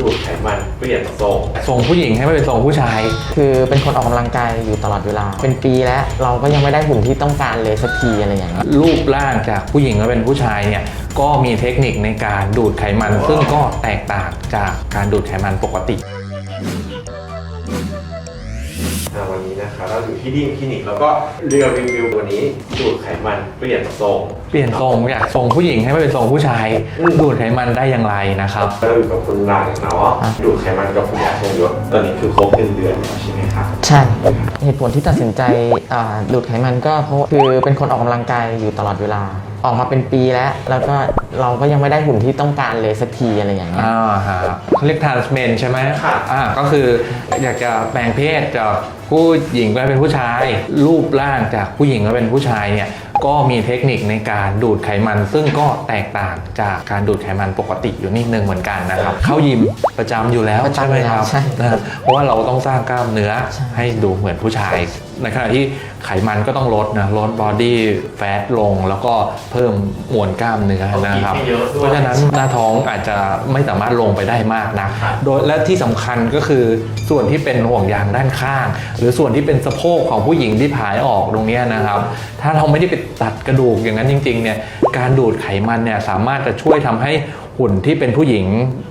ดูดไขมันเปลี่ยนทรงทรงผู้หญิงให้ไม่เป็นทรงผู้ชาย คือเป็นคนออกกำลังกายอยู่ตลอดเวลา เป็นปีแล้วเราก็ยังไม่ได้หุ่นที่ต้องการเลยสักทีอะไรอย่างเงี้ยรูปร่างจากผู้หญิงมาเป็นผู้ชายเนี่ยก็มีเทคนิคในการดูดไขมัน ซึ่งก็แตกต่างจากการดูดไขมันปกติ อ่าวันนี้นะคะเราอยู่ที่ดีมคลินิกแล้วก็เรียลรีวิววันนี้ดูดไขมันเปลี่ยนทรง เปลี่ยนทรงจากทรงผู้หญิงให้ไม่เป็นทรงผู้ชาย อืม ดูดไขมันได้อย่างไรนะครับ เราอยู่กับคุณหลังเนาะดูดไขมันกับคุณยาทรงยศตอนนี้คือครบหนึ่งเดือนแล้วใช่ไหมครับใช่ เหตุผลที่ตัดสินใจอ่าดูดไขมันก็เพราะคือเป็นคนออกกำลังกายอยู่ตลอดเวลา ออกมาเป็นปีแล้ว แล้วก็เราก็ยังไม่ได้หุ่นที่ต้องการเลยสักทีอะไรอย่างเงี้ยอ่าฮะเขาเรียกทาร์สเมนใช่ไหมค่ะอ่าก็คืออยากจะแปลงเพศจากผู้หญิงไปเป็นผู้ชาย รูปร่างจากผู้หญิงมาเป็นผู้ชายเนี่ย ก็มีเทคนิคในการดูดไขมัน ซึ่งก็แตกต่างจากการดูดไขมันปกติอยู่นิดนึงเหมือนกันนะครับ เข้ายิมประจำอยู่แล้วประจำใช่ไหมครับใช่นะเพราะว่าเราต้องสร้างกล้ามเนื้อใช่ให้ดูเหมือนผู้ชาย ในขณะที่ไขมันก็ต้องลดนะลดบอดี้แฟทลง แล้วก็เพิ่มมวลกล้ามเนื้อนะครับให้เยอะด้วยเพราะฉะนั้นหน้าท้องอาจจะไม่สามารถลงไปได้มากนะโดยและที่สำคัญก็คือส่วนที่เป็นห่วงยางด้านข้าง หรือส่วนที่เป็นสะโพกของผู้หญิงที่ผายออกตรงเนี้ยนะครับ ถ้าเราไม่ได้ไปตัดกระดูกอย่างนั้นจริงๆเนี่ยการดูดไขมันเนี่ยสามารถจะช่วยทำให้หุ่นที่เป็นผู้หญิง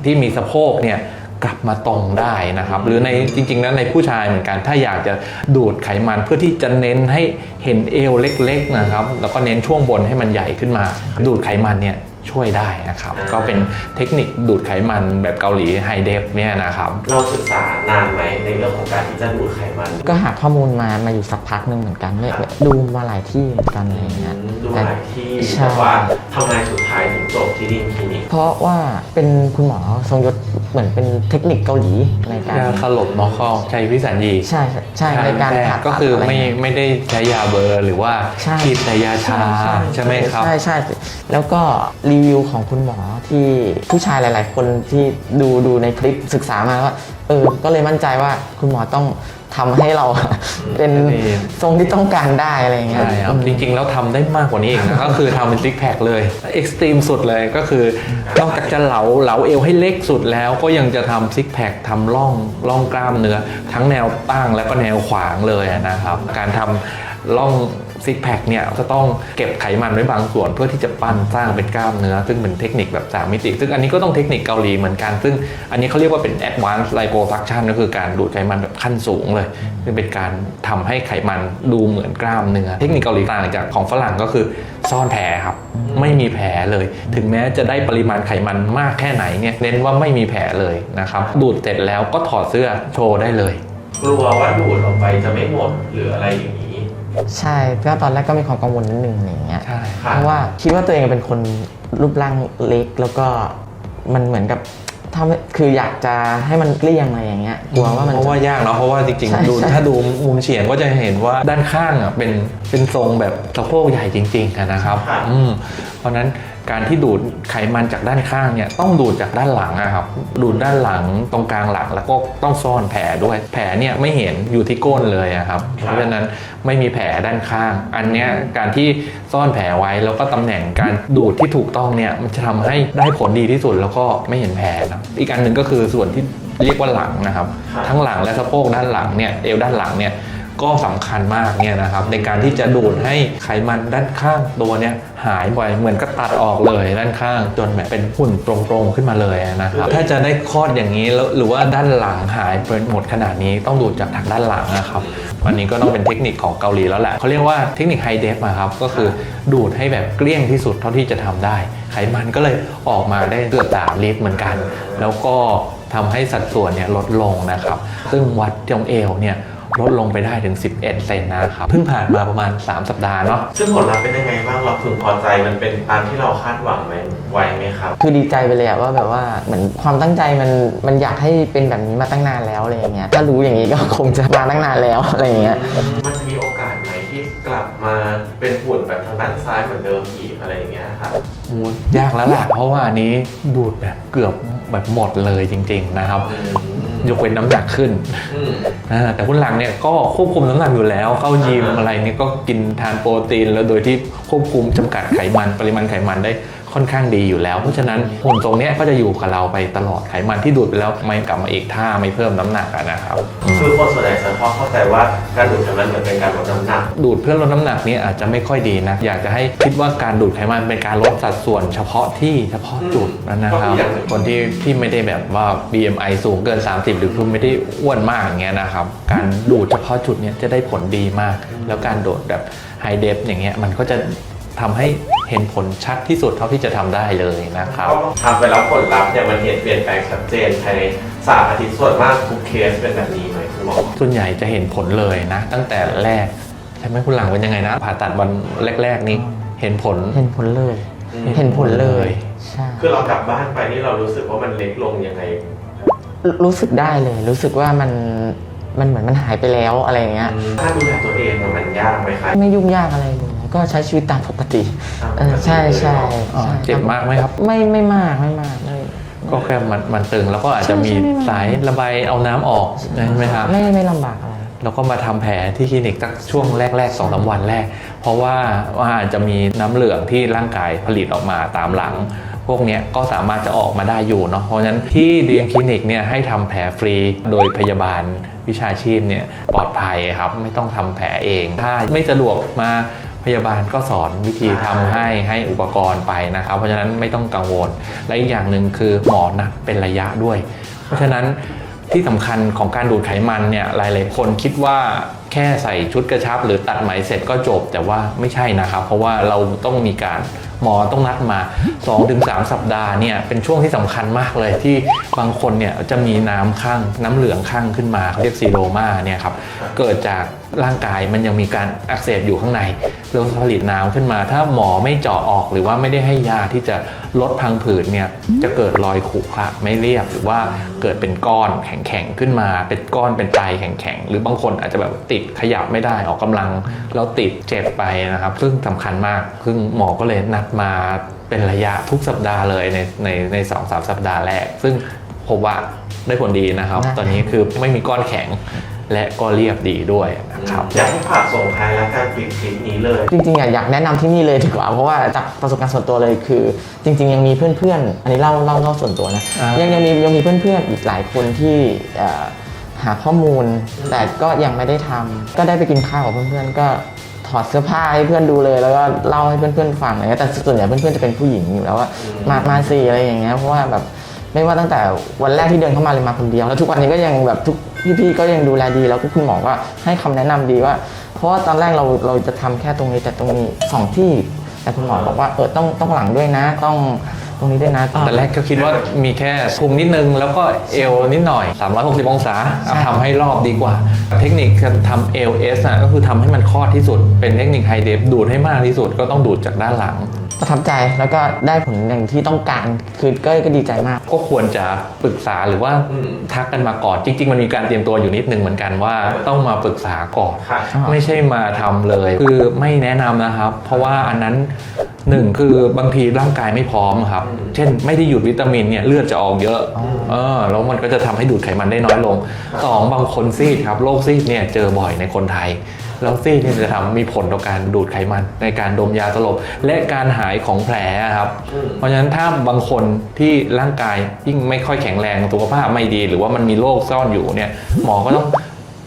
ที่มีสะโพกเนี่ยกลับมาตรงได้นะครับ หรือในจริงๆนั้นในผู้ชายเหมือนกัน ถ้าอยากจะดูดไขมันเพื่อที่จะเน้นให้เห็นเอวเล็กๆนะครับ แล้วก็เน้นช่วงบนให้มันใหญ่ขึ้นมา ดูดไขมันเนี่ย ช่วยได้นะครับอ่าก็เป็นเทคนิคดูดไขมันแบบเกาหลีไฮเดฟเนี่ยนะครับ เราศึกษานานไหมในเรื่องของการที่จะดูดไขมัน ก็หาข้อมูลมามาอยู่สักพักหนึงเหมือนกันเนี่ยดูมาหลายที่เหมือนกันอะไรอย่างเงี้ยดูหลายที่ใช่แต่ว่าทำไมสุดท้ายถึงจบที่ดีมคลินิกเพราะว่าเป็นคุณหมอทรงยศเหมือนเป็นเทคนิคเกาหลีในการยาสลบนอกข้อใช้วิสัญญีใช่ใช่ใช่ในการแพทผ่าย์ตัดก็คือไม่ะรเงี้ยไม่ได้ใช้ยาเบอร์หรือว่าใช่ฉีดแต่ยาชาใช่ไหมครับใช่ใช่แล้วก็รีวิวของคุณหมอที่ผู้ชายหลาย ๆ คนที่ดูดูในคลิปศึกษามาว่าเออก็เลยมั่นใจว่าคุณหมอต้องทำให้เรา เป็นนี่ทรงที่ต้องการได้อะไรอย่างเงี้ย ใช่ครับอืมจริงๆแล้วทำได้มากกว่านี้อีกนะ ก็คือทำเป็นซิกแพคเลยเอ็กซ์ตรีมสุดเลยก็คือนอกจากจะเหลาเหลาเอวให้เล็กสุดแล้วก็ยังจะทำซิกแพคทำร่องร่องกล้ามเนื้อ ทั้งแนวตั้งและก็แนวขวางเลยนะครับ การทำร่อง ซิกแพคเนี่ยจะต้องเก็บไขมันไว้บางส่วน เพื่อที่จะปั้นสร้างเป็นกล้ามเนื้อ ซึ่งเป็นเทคนิคแบบสามมิติ ซึ่งอันนี้ก็ต้องเทคนิคเกาหลีเหมือนกัน ซึ่งอันนี้เขาเรียกว่าเป็น advanced liposuction ก็คือการดูดไขมันแบบขั้นสูงเลยซึ่งเป็นการทำให้ไขมันดูเหมือนกล้ามเนื้อ เทคนิคเกาหลีต่างจากของฝรั่งก็คือซ่อนแผลครับ ไม่มีแผลเลย ถึงแม้จะได้ปริมาณไขมันมากแค่ไหนเนี่ยเน้นว่าไม่มีแผลเลยนะครับดูดเสร็จแล้วก็ถอดเสื้อโชว์ได้เลย กลัวว่าดูดออกไปจะไม่หมดหรืออะไรอย่างนี้ ใช่ก็ตอนแรกก็มีความกังวลนิดนึงอะไรอย่างเงี้ย ใช่ค่ะเพราะว่าคิดว่าตัวเองเป็นคนรูปร่างเล็กแล้วก็มันเหมือนกับถ้าไม่คืออยากจะให้มันเกลี้ยงอะไรอย่างเงี้ยกลัวว่ามันเพราะจะว่ายากเนาะเพราะว่าจริงใช่ๆดูใช่ ถ้าดูมุมเฉียงก็จะเห็นว่าด้านข้างอะเป็นเป็นทรงแบบสะโพกใหญ่จริงๆอะนะครับ ค่ะ อืมเพราะฉะนั้น การที่ดูดไขมันจากด้านข้างเนี่ยต้องดูดจากด้านหลังนะครับดูดด้านหลังตรงกลางหลังแล้วก็ต้องซ่อนแผลด้วย แผลเนี่ยไม่เห็นอยู่ที่ก้นเลยอะครับเพราะฉะนั้นไม่มีแผลด้านข้าง อันเนี้ยการที่ซ่อนแผลไว้แล้วก็ตำแหน่งการดูดที่ถูกต้องเนี่ยมันจะทำให้ได้ผลดีที่สุดแล้วก็ไม่เห็นแผลนะอีกอันหนึ่งก็คือส่วนที่เรียกว่าหลังนะครับค่ะทั้งหลังและสะโพกด้านหลังเนี่ยเอวด้านหลังเนี่ย ก็สำคัญมากเนี่ยนะครับในการที่จะดูดให้ไขมันด้านข้างตัวเนี่ยหายไปเหมือนก็ตัดออกเลยด้านข้าง จนแบบเป็นหุ่นตรงๆขึ้นมาเลยนะครับถ้าจะได้คลอดอย่างนี้แล้วหรือว่าด้านหลังหายไปหมดขนาดนี้ต้องดูดจากทางด้านหลังนะครับวันนี้ก็ต้องเป็นเทคนิคของเกาหลีแล้วแหละเขาเรียกว่าเทคนิคไฮเดฟครับก็คือดูดให้แบบเกลี้ยงที่สุดเท่าที่จะทำได้ ไขมันก็เลยออกมาได้เกือบสามลิตรเหมือนกัน แล้วก็ทำให้สัดส่วนเนี่ยลดลงนะครับ ซึ่งวัดตรงเอวเนี่ย ลดลงไปได้ถึง 11 เซนนะครับ เพิ่งผ่านมาประมาณ 3 สัปดาห์เนาะ ซึ่งผลลัพธ์เป็นยังไงบ้างเราพึงพอใจมันเป็นตามที่เราคาดหวังไหมไวไหมครับ คือดีใจไปเลยอะว่าแบบว่าเหมือนความตั้งใจมันมันอยากให้เป็นแบบนี้มาตั้งนานแล้วอะไรอย่างเงี้ยถ้ารู้อย่างนี้ก็คงจะมาตั้งนานแล้วอะไรอย่างเงี้ย มันจะมีโอกาสไหมที่กลับมาเป็นหุ่นแบบทางด้านซ้ายเหมือนเดิมอีกอะไรอย่างเงี้ยครับ โอ้ยากแล้วล่ะเพราะว่าอันนี้ดูดแบบเกือบแบบหมดเลยจริง ๆ นะครับ ยกเว้นน้ำหนักขึ้นอืมอ่าแต่คุณหลังเนี่ยก็ควบคุมน้ำหนักอยู่แล้ว เข้ายิมอะไรเนี่ยก็กินทานโปรตีน แล้วโดยที่ควบคุมจำกัดไขมันปริมาณไขมันได้ ค่อนข้างดีอยู่แล้ว เพราะฉะนั้นหุ่นทรงเนี้ยก็จะอยู่กับเราไปตลอดไขมันที่ดูดไปแล้วไม่กลับมาอีกท่าไม่เพิ่มน้ำหนักอะนะครับอืม คือคนส่วนใหญ่จะชอบเข้าใจว่าการดูดไขมันเหมือนเป็นการลดน้ำหนัก ดูดเพื่อลดน้ำหนักเนี้อาจจะไม่ค่อยดีนะ อยากจะให้คิดว่าการดูดไขมันเป็นการลดสัดส่วนเฉพาะที่เฉพาะจุดนะครับก็คืออย่างหนึ่งคนที่ที่ไม่ได้แบบว่า BMI สูงเกิน 30 หรือคุณไม่ได้อ้วนมากอย่างเงี้ยนะครับ การดูดเฉพาะจุดเนี้ยจะได้ผลดีมาก แล้วการดูดแบบไฮเดฟอย่างเงี้ยมันก็จะทำให้ เห็นผลชัดที่สุดเท่าที่จะทำได้เลยนะครับก็ทำไปแล้วผลลัพธ์เนี่ยมันเห็นเปลี่ยนแปลงชัดเจนภายในสามอาทิตย์ส่วนมากทุกเคสเป็นแบบนี้ไหมคุณหมอส่วนใหญ่จะเห็นผลเลยนะ ตั้งแต่แรกใช่ไหมคุณหลังเป็นยังไงนะ ผ่าตัดวันแรก ๆ นี้เห็นผลเห็นผลเลยอืมเห็นผลเลยใช่คือเรากลับบ้านไปนี่เรารู้สึกว่ามันเล็กลงยังไงรู้รู้สึกได้เลย รู้สึกว่ามันมันเหมือนมันหายไปแล้วอะไรอย่างเงี้ยถ้าดูแลตัวเองมันยากไหมครับไม่ยุ่งยากอะไรเลย ก็ใช้ชีวิตตามปกติเออใช่ใช่อ๋อใช่เจ็บมากไหมครับ ไม่ไม่มากไม่มากไม่ ก็แค่มันมันตึงแล้วก็อาจจะมีใช่ใช่ไม่เป็นไรสายระบายเอาน้ำออกใช่ไหมครับ ไม่ไม่ลำบากอะไร แล้วก็มาทำแผลที่คลินิกสักช่วงแรกๆสองสามวันแรก เพราะว่าว่าอาจจะมีน้ำเหลืองที่ร่างกายผลิตออกมาตามหลัง พวกเนี้ยก็สามารถจะออกมาได้อยู่เนาะเพราะฉะนั้นที่เดียงคลินิกเนี่ยให้ทำแผลฟรีโดยพยาบาลวิชาชีพเนี่ยปลอดภัยครับไม่ต้องทำแผลเอง ถ้าไม่สะดวกมา พยาบาลก็สอนวิธีทำให้ให้อุปกรณ์ไปนะครับ เพราะฉะนั้นไม่ต้องกังวล และอีกอย่างหนึ่งคือหมอนัดเป็นระยะด้วย เพราะฉะนั้นที่สำคัญของการดูดไขมันเนี่ยหลาย ๆ คนคิดว่าแค่ใส่ชุดกระชับ หรือตัดไหมเสร็จก็จบ แต่ว่าไม่ใช่นะครับ เพราะว่าเราต้องมีการ หมอต้องนัดมา 2-3 สัปดาห์เนี่ยเป็นช่วงที่สำคัญมากเลยที่บางคนเนี่ยจะมีน้ำข้างน้ำเหลืองข้างขึ้นมาเรียกซีโรมาเนี่ยครับเกิดจากร่างกายมันยังมีการอักเสบอยู่ข้างในแล้วผลิตน้ำขึ้นมา ถ้าหมอไม่เจาะออกหรือว่าไม่ได้ให้ยาที่จะลดพังผืดเนี่ยจะเกิดรอยขรุขระไม่เรียบหรือว่าเกิดเป็นก้อนแข็งๆขึ้นมา เป็นก้อนเป็นไตแข็งๆหรือบางคนอาจจะแบบติดขยับไม่ได้ออกกำลังแล้วติดเจ็บไปนะครับ ซึ่งสำคัญมากซึ่งหมอก็เลยนัดมาเป็นระยะทุกสัปดาห์เลยในในในสองสามสัปดาห์แรก ซึ่งพบว่าได้ผลดีนะครับได้ตอนนี้คือไม่มีก้อนแข็งและก็เรียบดีด้วยนะครับอยากให้ฝากส่งท้ายแล้วการปิดคลิปนี้เลย จริงๆอะอยากแนะนำที่นี่เลยดีกว่า เพราะว่าจากประสบการณ์ส่วนตัวเลยคือ จริง ๆ ยังมีเพื่อนๆ อันนี้เล่าเล่าเล่าส่วนตัวนะอ่ายัยังยังมียังมีเพื่อนๆ อีกหลายคนที่เอ่อหาข้อมูล แต่ก็ยังไม่ได้ทำก็ได้ไปกินข้าวกับเพื่อนๆก็ ถอดเสื้อผ้าให้เพื่อนดูเลย แล้วก็เล่าให้เพื่อนๆฟังอะไรเงี้ยแต่ส่วนใหญ่เพื่อนๆจะเป็นผู้หญิงอยู่แล้วว่ามามาสิอะไรอย่างเงี้ยเพราะว่าแบบไม่ว่าตั้งแต่วันแรกที่เดินเข้ามาเลยมาคนเดียว แล้วทุกวันนี้ก็ยังแบบทุกพี่ๆก็ยังดูแลดี แล้วก็คุณหมอก็ให้คำแนะนำดีว่า เพราะว่าตอนแรกเราเราจะทำแค่ตรงนี้แต่ตรงนี้สองที่ แต่คุณหมอบอกว่าเออต้องต้องหลังด้วยนะต้อง ตรงนี้ด้วยนะ แต่แรกก็คิดว่ามีแค่พุงนิดนึง แล้วก็เอวนิดหน่อย 360 องศาเอาใช่ทำให้รอบดีกว่า เทคนิคการทำเอลเอสอะก็คือทำให้มันคลอดที่สุด เป็นเทคนิคไฮเดฟดูดให้มากที่สุดก็ต้องดูดจากด้านหลังประทับใจแล้วก็ได้ผลอย่างที่ต้องการคือก็ก็ดีใจมาก ก็ควรจะปรึกษาหรือว่าอืมทักกันมาก่อนจริง ๆ มันมีการเตรียมตัวอยู่นิดนึงเหมือนกันว่าต้องมาปรึกษาก่อนค่ะอ่าไม่ใช่มาทำเลย คือไม่แนะนำนะครับ เพราะว่าอันนั้นหนึ่งคือบางทีร่างกายไม่พร้อมครับอืมเช่นไม่ได้หยุดวิตามินเนี่ยเลือดจะออกเยอะอ๋อเออแล้วมันก็จะทำให้ดูดไขมันได้น้อยลงสองบางคนซีดครับโรคซีดเนี่ยเจอบ่อยในคนไทย แล้วซีดเนี่ยจะทำมีผลต่อการดูดไขมันในการดมยาสลบและการหายของแผลครับอืมเพราะฉะนั้นถ้าบางคนที่ร่างกายยิ่งไม่ค่อยแข็งแรงสุขภาพไม่ดี หรือว่ามันมีโรคซ่อนอยู่เนี่ยหมอก็ต้อง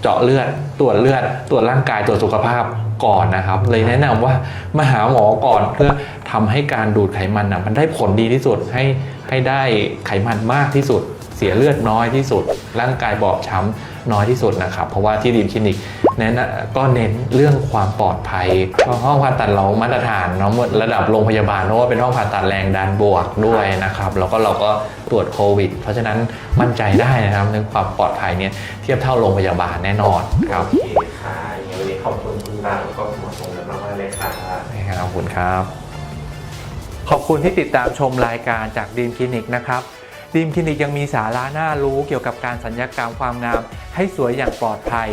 เจาะเลือด ตรวจเลือด ตรวจร่างกาย ตรวจสุขภาพก่อนนะครับ เลยแนะนำว่ามาหาหมอก่อนเพื่อทำให้การดูดไขมันนะมันได้ผลดีที่สุดให้ให้ได้ไขมันมากที่สุด เสียเลือดน้อยที่สุด ร่างกายบอบช้ำน้อยที่สุดนะครับ เพราะว่าที่ดีมคลินิก แนะนก็เน้นเรื่องความปลอดภัยเพราะห้องผ่าตัดเรามาตรฐานเนาะระดับโรงพยาบาลเพราะว่าเป็นห้องผ่าตัดแรงดันบวกด้วยนะครับแล้วก็เราก็ตรวจโควิด เพราะฉะนั้นมั่นใจได้นะครับเรื่องความปลอดภัยเนี่ยเทียบเท่าโรงพยาบาลแน่นอนครับโอเคค่ะยังไงวันนี้ขอบคุณคุณนางแล้วก็คุณหมอทรงกันมากๆเลยค่ะขอบคุณครับ ขอบคุณที่ติดตามชมรายการจากดีมคลินิกนะครับดีมคลินิกยังมีสาระน่ารู้เกี่ยวกับการสัญญกรรมความงาม ให้สวยอย่างปลอดภัย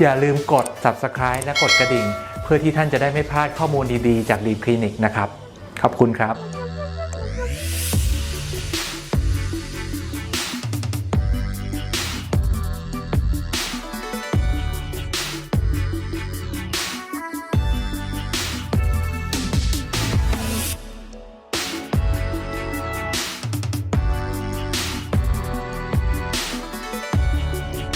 อย่าลืมกด subscribe และกดกระดิ่ง เพื่อที่ท่านจะได้ไม่พลาดข้อมูลดีๆ จากดีคลินิกนะครับ ขอบคุณครับ